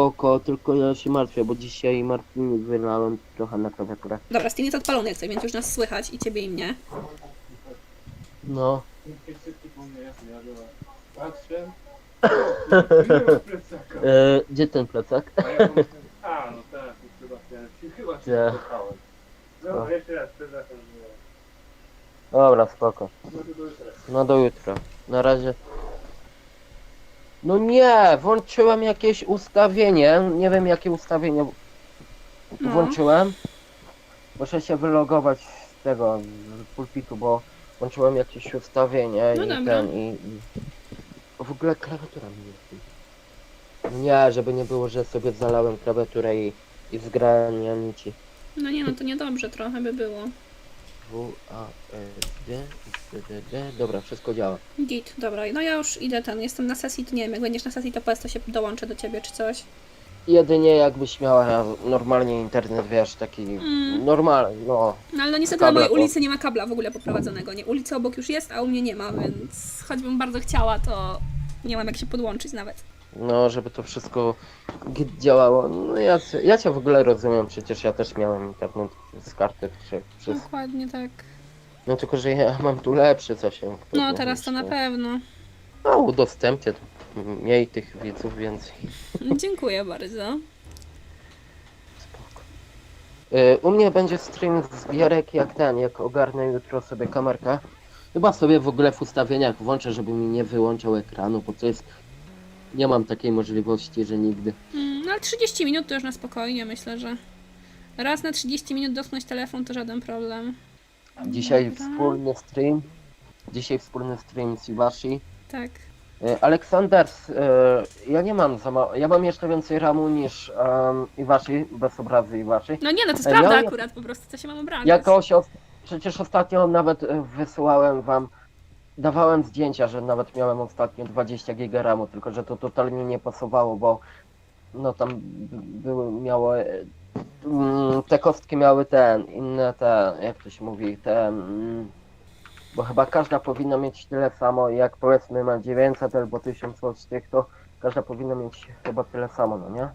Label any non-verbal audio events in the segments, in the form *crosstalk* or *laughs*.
Spoko, tylko ja się martwię, bo dzisiaj Martini wylałem trochę na klawiaturę. Dobra, Steam jest odpalony jak coś, więc już nas słychać i ciebie i mnie. No. Patrzę. *coughs* E, gdzie ten plecak? A ja mam- A, no tak, to chyba ten. Chyba się Nie. No, jeszcze raz, przepraszam. że- Dobra, spoko. No to do jutra. No do jutra. Na razie. No nie, włączyłem jakieś ustawienie. Nie wiem jakie ustawienie No. włączyłem. Muszę się wylogować z tego, z pulpitu, bo włączyłem jakieś ustawienie No i dobra. ten i, i... W ogóle klawiatura mi jest. Nie, żeby nie było, że sobie zalałem klawiaturę i, i zgrałem nici. No nie no, to niedobrze trochę by było. W, A, S, D, D, D, D. Dobra, wszystko działa. Git, dobra, no ja już idę ten, jestem na sesji, to nie wiem, jak będziesz na sesji, to powiedz, to się dołączę do ciebie czy coś. Jedynie jakbyś miała normalnie internet, wiesz, taki Mm. normalny, no. No ale no niestety Kabla na mojej to- ulicy nie ma kabla w ogóle poprowadzonego, nie? Ulica obok już jest, a u mnie nie ma, więc choćbym bardzo chciała, to nie mam jak się podłączyć nawet. No, żeby to wszystko działało. No ja, cię- ja cię w ogóle rozumiem, przecież ja też miałem internet z karty przez... Dokładnie tak. No tylko, że ja mam tu lepszy zasięg. No teraz to na pewno. No, udostępnię tu mniej tych widzów, więcej. *laughs* Dziękuję bardzo. Spoko. Y, U mnie będzie stream z gierek jak ten, jak ogarnę jutro sobie kamerkę. Chyba sobie w ogóle w ustawieniach włączę, żeby mi nie wyłączał ekranu, bo to jest... Nie mam takiej możliwości, że nigdy. Mm, No ale 30 minut to już na spokojnie, myślę, że raz na 30 minut dotknąć telefon to żaden problem. Dzisiaj Dobra. wspólny stream. Dzisiaj wspólny stream z Iwashi. Tak. E, Aleksanders, e, ja nie mam za mało. Ja mam jeszcze więcej ramu niż um, Iwashi, bez obrazy Iwashi. No nie, no to jest Ej, prawda akurat, po prostu co się mam obrazić. Jakoś os- przecież ostatnio nawet e, wysyłałem wam, dawałem zdjęcia, że nawet miałem ostatnio 20 giga ramu, tylko że to totalnie nie pasowało, bo no tam były, miało, mm, te kostki miały ten, inne te, jak to się mówi, te, mm, bo chyba każda powinna mieć tyle samo, jak powiedzmy ma 900 albo 1000 tych, to każda powinna mieć chyba tyle samo, no nie?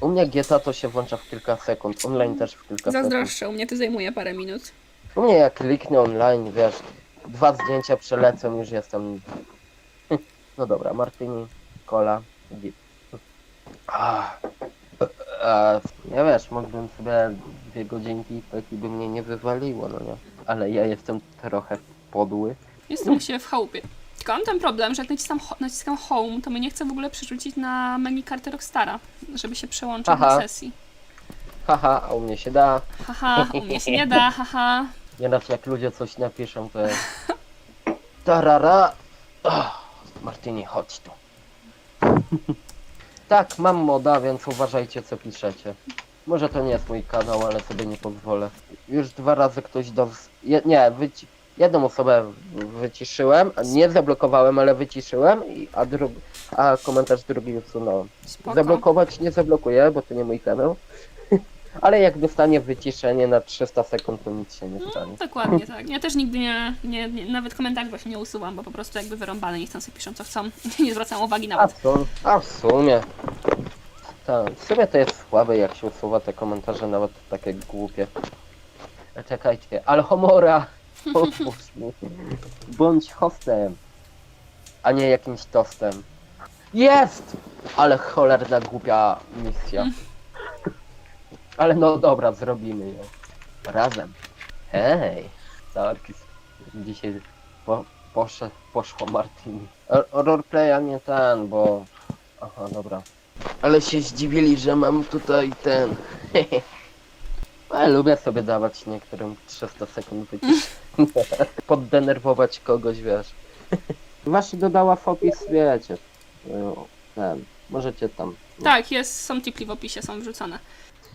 U mnie GTA to się włącza w kilka sekund, online też w kilka sekund. Zazdroszczę, u mnie to zajmuje parę minut. U mnie jak kliknę online, wiesz, dwa zdjęcia przelecą, już jestem. *laughs* No dobra, Martini, Cola, git. Ah. A, nie wiesz, mógłbym sobie dwie godzinki i by mnie nie wywaliło, no nie. Ale ja jestem trochę podły. Jestem u siebie w chałupie. Tylko mam ten problem, że jak naciskam, ho- naciskam home, to mnie nie chce w ogóle przerzucić na menu karty Rockstara, żeby się przełączyć Aha. do sesji. Haha, a u mnie się da. Haha, u mnie się nie da, haha. Nieraz jak ludzie coś napiszą, to. Tarara! Oh, Martyni, chodź tu. tak, mam moda, więc uważajcie co piszecie. Może to nie jest mój kanał, ale sobie nie pozwolę. Już dwa razy ktoś do... Je, nie, wyci... jedną osobę wyciszyłem, nie zablokowałem, ale wyciszyłem, i, a, dru... a komentarz drugi usunąłem. Spoko. Zablokować nie zablokuję, bo to nie mój kanał. Ale jak dostanie wyciszenie na 300 sekund, to nic się nie stanie. Dokładnie tak. Ja też nigdy nie, nie, nie nawet komentarzy właśnie nie usuwam, bo po prostu jakby wyrąbane, niech tam sobie piszą co chcą. *laughs* Nie zwracam uwagi A nawet. w, sum, a w sumie. Tak, w sumie to jest słabe, jak się usuwa te komentarze, nawet takie głupie. E, Czekajcie, ale homora! *laughs* Pomóż mi. Bądź hostem, a nie jakimś tostem. Jest! Ale cholerna głupia misja. *laughs* Ale no dobra, zrobimy ją. Razem. Hej! Tak, dzisiaj po, posze, poszło Martini. R- nie ten, bo... Aha, dobra. Ale się zdziwili, że mam tutaj ten... *laughs* Ale lubię sobie dawać niektórym 300 sekund wycisz. *laughs* Poddenerwować kogoś, wiesz. *laughs* Właśnie dodała w opis, wiecie. Ten. Możecie tam... Tak, jest, są tipli w opisie, są wrzucone.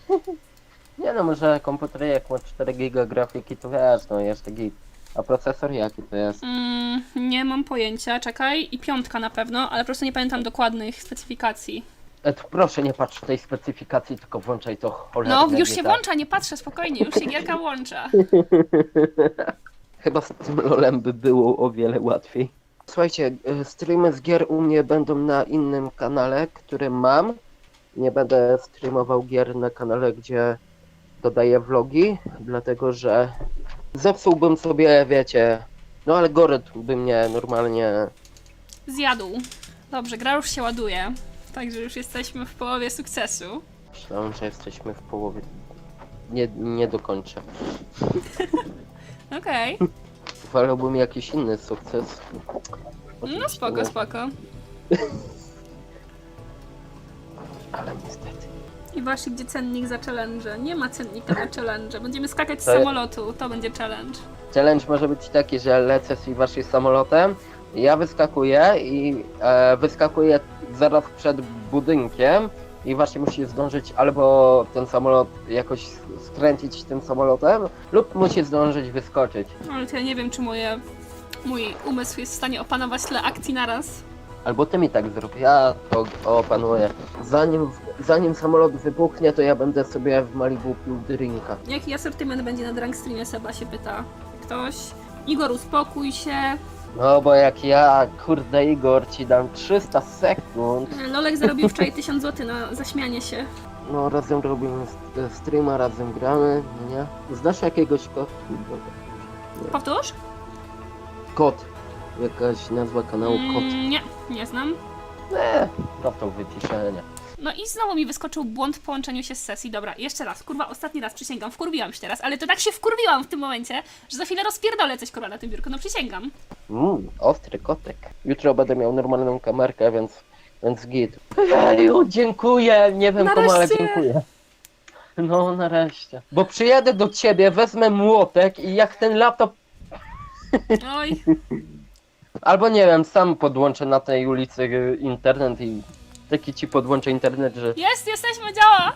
*laughs* Nie no, może komputer jak ma 4 giga grafiki, to wiesz, no jeszcze gig. A procesor jaki to jest? Mm, nie mam pojęcia, czekaj. I piątka na pewno, ale po prostu nie pamiętam dokładnych specyfikacji. E, to proszę nie patrz w tej specyfikacji, tylko włączaj to cholernie. No, już się GTA. włącza, nie patrzę, spokojnie, już się gierka włącza. *laughs* Chyba z tym lolem by było o wiele łatwiej. Słuchajcie, e, streamy z gier u mnie będą na innym kanale, który mam. Nie będę streamował gier na kanale, gdzie dodaję vlogi, dlatego że zepsułbym sobie, wiecie, no algorytm by mnie normalnie Zjadł. Dobrze, gra już się ładuje. Także już jesteśmy w połowie sukcesu. Myślałem, że jesteśmy w połowie. Nie, nie dokończę. *laughs* Okej. Wolałbym jakiś inny sukces. No Oczywiście spoko, nie, spoko. *laughs* Ale niestety. I właśnie gdzie cennik za challenge? Nie ma cennika na challenge. Będziemy skakać z To- samolotu. To będzie challenge. Challenge może być taki, że lecę z waszym samolotem, ja wyskakuję i e, wyskakuję zaraz przed budynkiem i właśnie musi zdążyć albo ten samolot jakoś skręcić tym samolotem, lub musi zdążyć wyskoczyć. Ale to ja nie wiem, czy moje, mój umysł jest w stanie opanować tyle akcji naraz. Albo ty mi tak zrób, ja to opanuję. Zanim, zanim samolot wybuchnie, to ja będę sobie w Malibu pił drinka. Jaki asortyment będzie na drunk streamie, Seba się pyta. Ktoś. Igor, uspokój się. No bo jak ja, kurde Igor, ci dam 300 sekund, *laughs* Lolek zarobił wczoraj 1000 zł na zaśmianie się. no razem robimy st- streama, razem gramy, nie? Znasz jakiegoś kot? Powtórz? Kot. Jakaś nazwa kanału Kot. Mm, nie, nie znam. Nie, to wyciszenie. No i znowu mi wyskoczył błąd w połączeniu się z sesji. Dobra, jeszcze raz, kurwa, ostatni raz przysięgam, wkurwiłam się teraz, ale to tak się wkurwiłam w tym momencie, że za chwilę rozpierdolę coś kurwa na tym biurku, no przysięgam. Mmm, ostry kotek. Jutro będę miał normalną kamerkę, więc, więc git. Eju, dziękuję, nie wiem komu, ale Nareszcie. dziękuję. No, nareszcie. Bo przyjadę do ciebie, wezmę młotek i jak ten laptop, Oj, *laughs* albo nie wiem, sam podłączę na tej ulicy y, internet i taki ci podłączę internet, że... jest, jesteśmy, działa!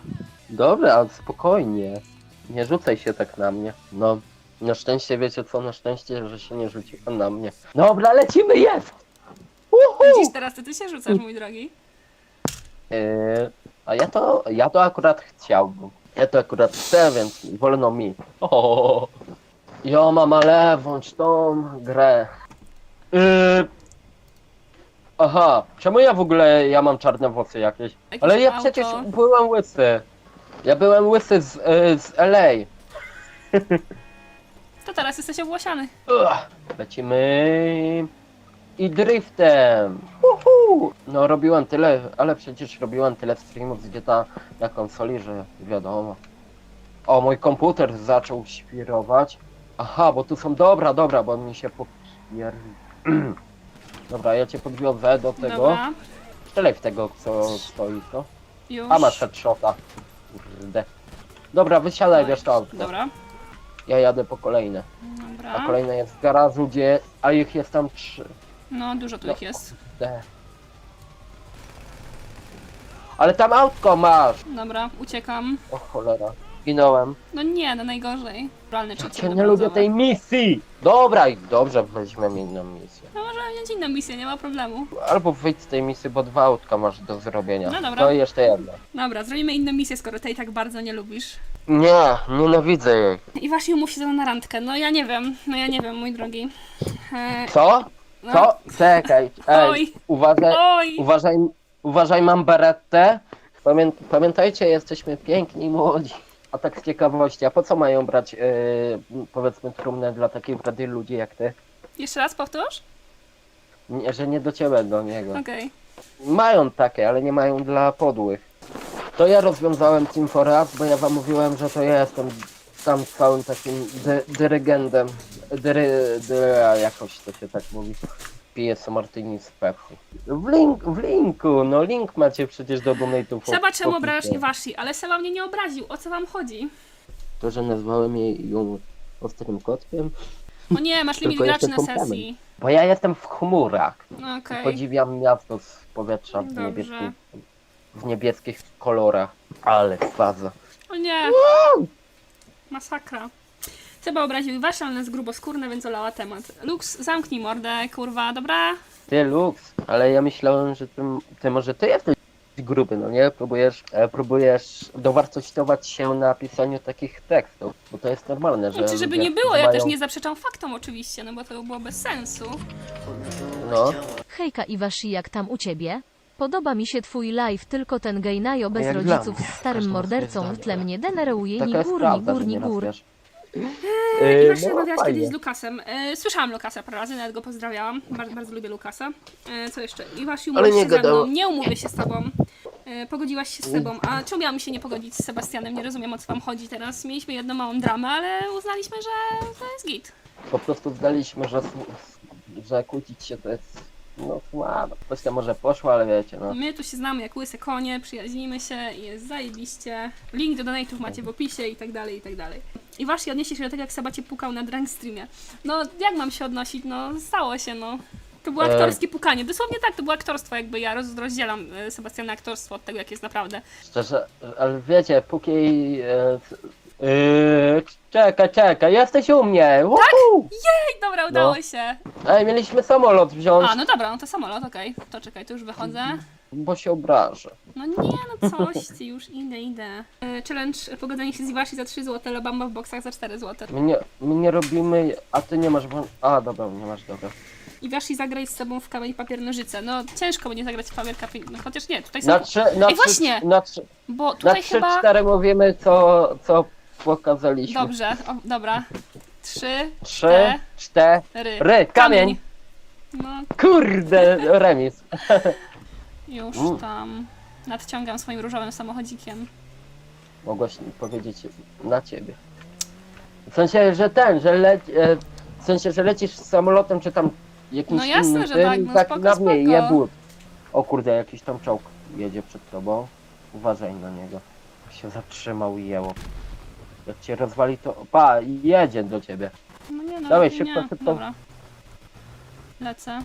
Dobra, spokojnie. Nie rzucaj się tak na mnie. No, na szczęście wiecie co, na szczęście, że się nie rzuci pan na mnie. Dobra, lecimy, jest! Uhu! Widzisz, teraz to ty się rzucasz, mój drogi. Yy, a ja to, ja to akurat chciałbym. Ja to akurat chcę, więc wolno mi. O, jo, mam ale włącz tą grę. Yy, aha, czemu ja w ogóle, ja mam czarne włosy jakieś? Jakieś Ale ja auto. przecież byłem łysy. Ja byłem łysy z, yy, z LA. *laughs* To teraz jesteś obłosiany. Ugh, lecimy i driftem. Uhu. No robiłem tyle, ale przecież robiłem tyle streamów z GTA na konsoli, że wiadomo. O, mój komputer zaczął świrować. Aha, bo tu są dobra, dobra, bo mi się popier... *clears throat* Dobra, ja cię podwiozę do tego. Dobra, Strzelaj w tego, co stoi, co? już. A masz headshota. Kurde. Dobra, wysiadaj, to auto. Dobra, Ja jadę po kolejne. A dobra. kolejne jest w garażu, gdzie... A ich jest tam trzy. No, dużo tu No. ich jest. Kurde. Ale tam autko masz! Dobra, uciekam. O cholera. Ginąłem. No nie, no najgorzej. Realny Ja cię nie lubię tej misji! Dobra, i dobrze, weźmiemy inną misję. No możemy wziąć inną misję, nie ma problemu. Albo wyjdź z tej misji, bo dwa autka masz do zrobienia. No dobra. To jeszcze jedno. Dobra, zrobimy inną misję, skoro tej tak bardzo nie lubisz. Nie, nienawidzę jej. I właśnie umów się ze mną na randkę. No ja nie wiem, no ja nie wiem, mój drogi. E, Co? no. Co? Czekaj, ej, Oj. uważaj, Oj! uważaj, uważaj, mam berettę. Pamię pamiętajcie, jesteśmy piękni i młodzi. A tak z ciekawości, a po co mają brać, yy, powiedzmy, trumnę dla takich wrednych ludzi jak ty? Jeszcze raz powtórz? Nie, że nie do ciebie, do niego. Okej. Mają takie, ale nie mają dla podłych. To ja rozwiązałem Team for Us, bo ja wam mówiłem, że to ja jestem tam całym takim dy dyrygentem. Dyry, dyry, jakoś to się tak mówi. Piję co martini z pechu. W, link, w linku, no link macie przecież do donate'ów. Seba, czemu obrażasz Iwashi? Ale Seba mnie nie obraził, o co wam chodzi? To, że nazwałem jej ją ostrym kotkiem? O nie, masz limit graczy na komplement. sesji. Bo ja jestem w chmurach. No okej. Podziwiam miasto z powietrza w, Dobrze. niebieskim, w niebieskich kolorach. Ale faza. O nie! Masakra. Seba obraził Iwashi, ale jest gruboskórne, więc olała temat. Lux, zamknij mordę, kurwa, dobra? Ty Lux, ale ja myślałem, że ty, ty może ty jesteś gruby, no nie? Próbujesz, e, próbujesz dowartościować się na pisaniu takich tekstów, bo to jest normalne, że Znaczy, żeby ludzie nie było, ja mają- też nie zaprzeczam faktom oczywiście, no bo to by było bez sensu. No, Hejka Iwashi, jak tam u ciebie? Podoba mi się twój live, tylko ten gejnajo bez Jak dla rodziców mnie. z starym Każdy ma mordercą w tle mnie denerwuje Taka ni jest gór, ni prawda, gór, że ni nieraz, gór. Wiesz. I Yy, właśnie no, rozmawiałaś fajnie. kiedyś z Lukasem. E, słyszałam Lukasa parę razy, nawet go pozdrawiałam. Bardzo, bardzo lubię Lukasa. E, co jeszcze? I właśnie umówiłaś nie się ze mną. gadała. Nie umówię się z tobą. E, pogodziłaś się z Sebą. A czemu miałam się nie pogodzić z Sebastianem? Nie rozumiem o co wam chodzi teraz. Mieliśmy jedną małą dramę, ale uznaliśmy, że to jest git. Po prostu zdaliśmy, że, że kłócić się to jest no słabo. Tam może poszło, ale wiecie, no. My tu się znamy jak łyse konie, przyjaźnimy się i jest zajebiście. Link do donate'ów macie w opisie i tak dalej, i tak dalej. I właśnie odnieście się do tego, jak Seba cię pukał na drunk streamie. No, jak mam się odnosić? No, stało się, no. To było E. aktorskie pukanie. Dosłownie tak, to było aktorstwo, jakby ja roz, rozdzielam e, Sebastiana aktorstwo od tego, jak jest naprawdę. Szczerze, ale wiecie, póki... E, yy, czekaj, czekaj, jesteś u mnie! Tak? Ej, dobra, udało się. Ej, mieliśmy samolot wziąć, A, no dobra, no to samolot, okej. To czekaj, to już wychodzę. Bo się obrażę. No nie, no coś ty, już idę, idę. E, Challenge pogodzenie się z Iwashi za 3 zł, Labamba w boksach za 4 zł. My nie, my nie robimy, a ty nie masz... włą- A, dobra, nie masz, dobra. I Washi zagraj z sobą w kamień papier nożyce. No ciężko będzie zagrać w papier kamień, no, chociaż nie, tutaj są, Na trzy, na Ej, trzy, właśnie! na trzy, bo na tutaj trzy chyba... cztery mówimy, co, co pokazaliśmy. Dobrze, o, dobra. Trzy, Trzy, cztery, cztery. kamień! No, Kurde, remis. *laughs* już Mm. tam nadciągam swoim różowym samochodzikiem. Mogłaś powiedzieć na ciebie. W sensie, że ten, że leci, e, w sensie, że lecisz samolotem, czy tam jakimś No jasne, innym że tym, tak, no tak spoko, na mnie spoko. jebut. O kurde, jakiś tam czołg jedzie przed tobą. Uważaj na niego. Się zatrzymał i jeło. Jak cię rozwali, to pa, jedzie do ciebie. No nie, no Dawaj, lepiej szybko, nie. szybko. Dobra. Lecę.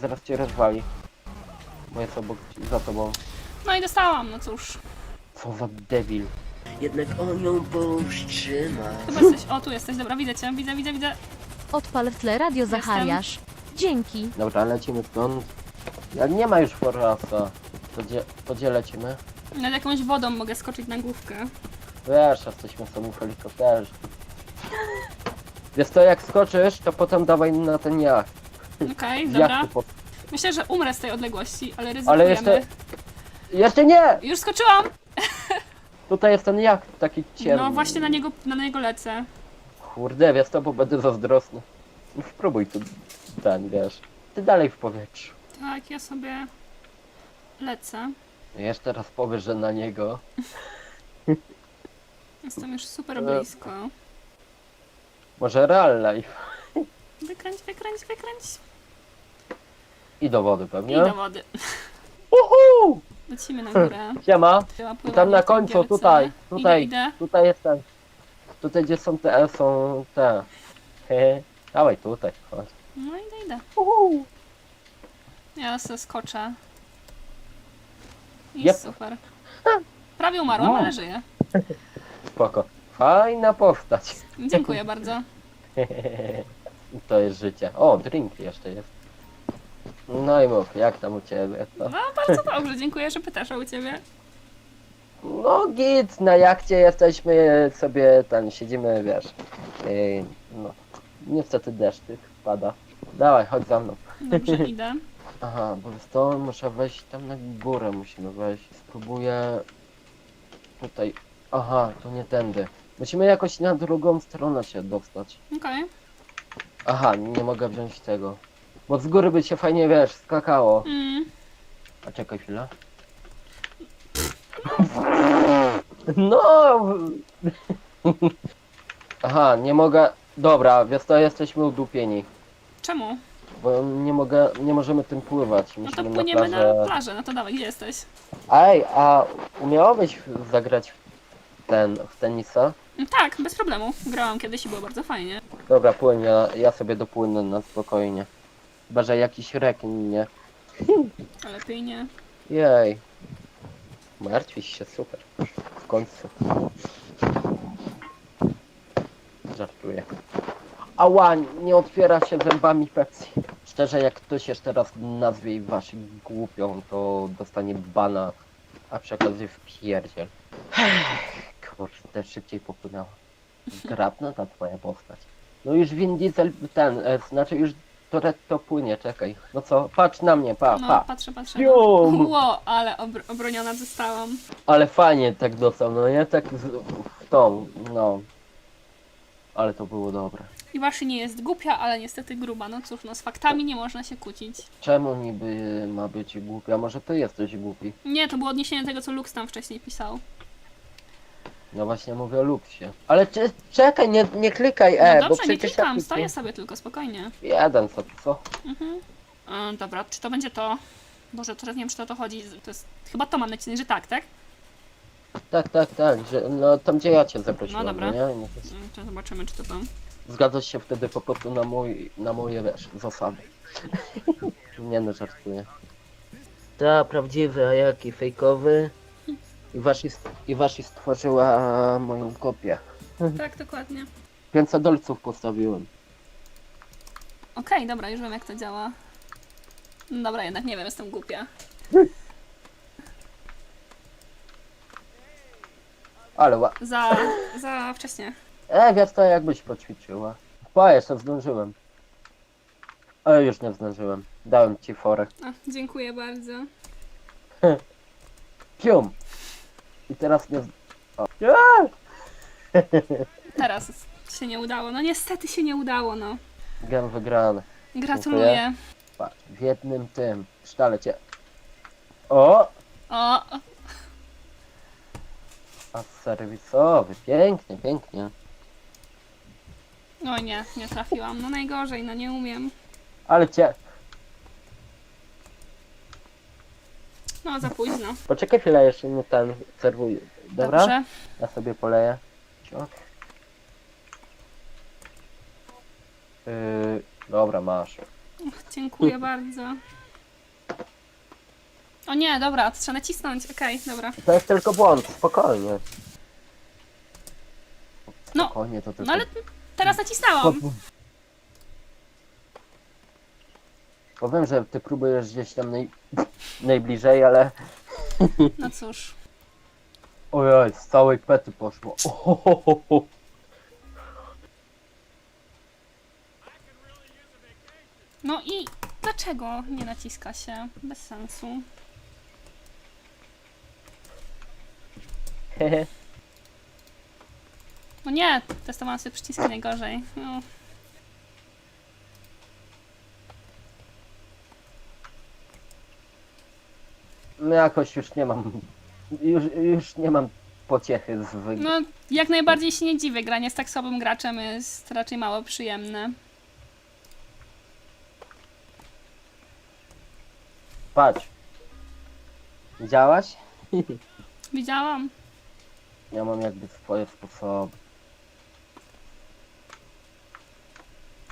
Zaraz cię rozwali. Bo jest obok, za tobą. No i dostałam, no cóż. Co za debil. Jednak on ją powstrzyma. Chyba jesteś, o tu jesteś, dobra, widzę cię, widzę, widzę, widzę. Odpal w tle radio Zachariasz. Dzięki. Dobra, lecimy stąd. Ja nie ma już forasa. To gdzie, to gdzie lecimy? Nad jakąś wodą mogę skoczyć na główkę. Wiesz, jesteśmy sobie w helikopterze. Wiesz to jak skoczysz, to potem dawaj na ten jacht. Okej, *laughs* Z dobra. jachtu. Myślę, że umrę z tej odległości, ale ryzykujemy. Ale jeszcze... Jeszcze nie! Już skoczyłam! Tutaj jest ten jacht taki ciemny. No właśnie na niego, na niego lecę. Kurde, wiesz to, bo będę zazdrosny. No Spróbuj tu ten, wiesz. Ty dalej w powietrzu. Tak, ja sobie lecę. Jeszcze raz powiesz, że na niego. *laughs* Jestem już super E. blisko. Może real life. Wykręć, wykręć, wykręć. I do wody I pewnie. do wody. Uhu! Lecimy na górę. Siema. I tam na końcu, tutaj, tutaj, Idę, idę. tutaj jest ten. Tutaj gdzie są te, są te. Hehe. Dawaj tutaj, chodź. No idę, idę. Uhu. Ja se skoczę. I Yep. super. Prawie umarłam, No. ale żyję. *laughs* Spoko. Fajna postać. Dziękuję bardzo. *laughs* To jest życie. O, drink jeszcze jest. No i mów, jak tam u ciebie? To? No bardzo dobrze, dziękuję, że pytasz o u ciebie. No git, na jachcie jesteśmy sobie tam siedzimy, wiesz. Yy, no. Niestety deszcz tych pada. Dawaj, chodź za mną. Dobrze, *laughs* idę. Aha, bo to muszę wejść tam na górę musimy wejść. Spróbuję tutaj. Aha, to nie tędy. Musimy jakoś na drugą stronę się dostać. Okej. Aha, nie mogę wziąć tego. Bo z góry by się fajnie, wiesz, skakało. Mm. A czekaj chwilę. No! Aha, nie mogę... Dobra, wiesz to jesteśmy udupieni. Czemu? Bo nie mogę, nie możemy tym pływać. No to Musimy płyniemy na plażę... na plażę. No to dawaj, gdzie jesteś? Ej, a umiałabyś zagrać w ten, w tenisa? Mm, Tak, bez problemu. Grałam kiedyś i było bardzo fajnie. Dobra, płyń, ja, ja sobie dopłynę na spokojnie. Chyba, że jakiś rekin, nie? A lepiej nie. Jej. Martwisz się, super. W końcu. Żartuję. Ała, nie otwiera się zębami Pepsi. Szczerze, jak ktoś jeszcze raz nazwie waszych głupią, to dostanie bana, a przy okazji w pierdziel. Kurde, szybciej popłynęła. Zgrabna ta twoja postać. No już Vin Diesel, ten, e, znaczy już Toretto płynie, czekaj. No co, patrz na mnie, pa, No, pa. patrzę, patrzę. Pium! Ło, ale obr obroniona zostałam. Ale fajnie tak dostał, no nie? Tak z, w tą, no. Ale to było dobre. Iwashi nie jest głupia, ale niestety gruba. No cóż, no z faktami nie można się kłócić. Czemu niby ma być głupia? Może ty jesteś głupi? Nie, to było odniesienie do tego, co Lux tam wcześniej pisał. No właśnie mówię o Luxie. Ale cze- czekaj, nie, nie klikaj No E, bo dobrze, nie przecież klikam, stoję sobie tylko, spokojnie. Jeden co, co? Mhm. E, dobra, czy to będzie to? Boże, teraz nie wiem, czy to o to chodzi. To jest... Chyba to mam nacisnąć, że tak, tak? Tak, tak, tak, że no tam gdzie ja cię zaprosiłem, No dobra. nie? No to Mm, To zobaczymy, czy to tam. Zgadzasz się wtedy po prostu na mój, na moje, wiesz, zasady. *laughs* nie no, żartuję. Ta, prawdziwy, a jaki fejkowy? I washi, I washi stworzyła moją kopię. Tak, dokładnie. 500 dolców postawiłem. Okej, dobra, już wiem, jak to działa. No Dobra, jednak nie wiem, jestem głupia. Ale ła... Za, za wcześnie. E, wiesz to jakbyś poćwiczyła. Po, jeszcze zdążyłem. Ale już nie zdążyłem. Dałem ci forę. A, dziękuję bardzo. Pium! I teraz nie... z- O. *laughs* Teraz się nie udało. No niestety się nie udało, no. Gem wygrany. Gratuluję. W jednym tym sztalecie. O! O, A serwisowy, pięknie, pięknie. no nie, nie trafiłam. No najgorzej, no nie umiem. Ale cię. No za późno. Poczekaj chwilę, jeszcze nie ten serwuję. Dobra? Dobrze. Ja sobie poleję. Ciok. Yy, dobra, masz. Uch, dziękuję *laughs* bardzo. O nie, dobra, to trzeba nacisnąć. Okej, dobra. To jest tylko błąd, spokojnie. No, Spokojnie, to tylko... no ale teraz nacisnęłam. Powiem, że ty próbujesz gdzieś tam naj... najbliżej, ale... No cóż. Ojoj, z całej pety poszło. Ohohoho. No i dlaczego nie naciska się? Bez sensu. *laughs* No nie, testowałam sobie przyciski najgorzej. No. No jakoś już nie mam... Już, już nie mam pociechy z wy... no, jak najbardziej się nie dziwię. Granie z tak słabym graczem jest raczej mało przyjemne. Patrz. Widziałaś? *laughs* Widziałam. Ja mam jakby swoje sposoby.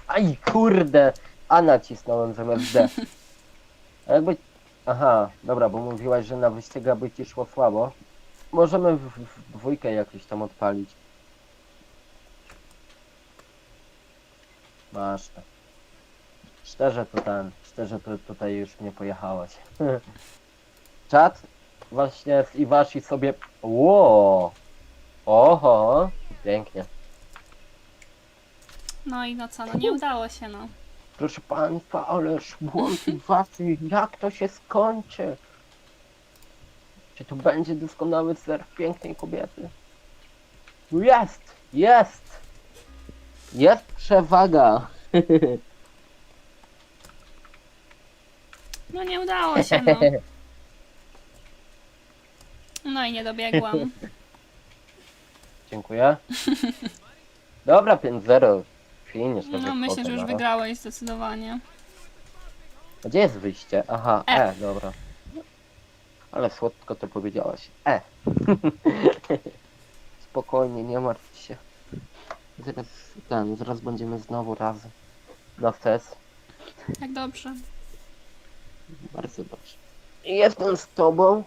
Aj kurde! A nacisnąłem zamiast D. *laughs* A jakby... Aha, dobra, bo mówiłaś, że na wyścigach by ci szło słabo. Możemy w, w dwójkę jakoś tam odpalić. Masz to. Szczerze to ten, szczerze to tutaj już nie pojechałaś. *laughs* Czat? Właśnie z Iwashi sobie... Ło! Oho! Pięknie. No i no co, no nie udało się, no. Proszę Państwa, ależ błąd Iwashi, jak to się skończy? Czy to będzie doskonały surf pięknej kobiety? Jest! Jest! Jest przewaga! *laughs* No nie udało się, no. No i nie dobiegłam. *laughs* Dziękuję. Dobra, 5-0. No myślę, że już wygrałeś zdecydowanie. Gdzie jest wyjście? Aha, E. E, dobra. Ale słodko to powiedziałaś. E. *laughs* Spokojnie, nie martw się. Zaraz ten, zaraz będziemy znowu razem. Na stes. Jak dobrze. Bardzo dobrze. Jestem z tobą.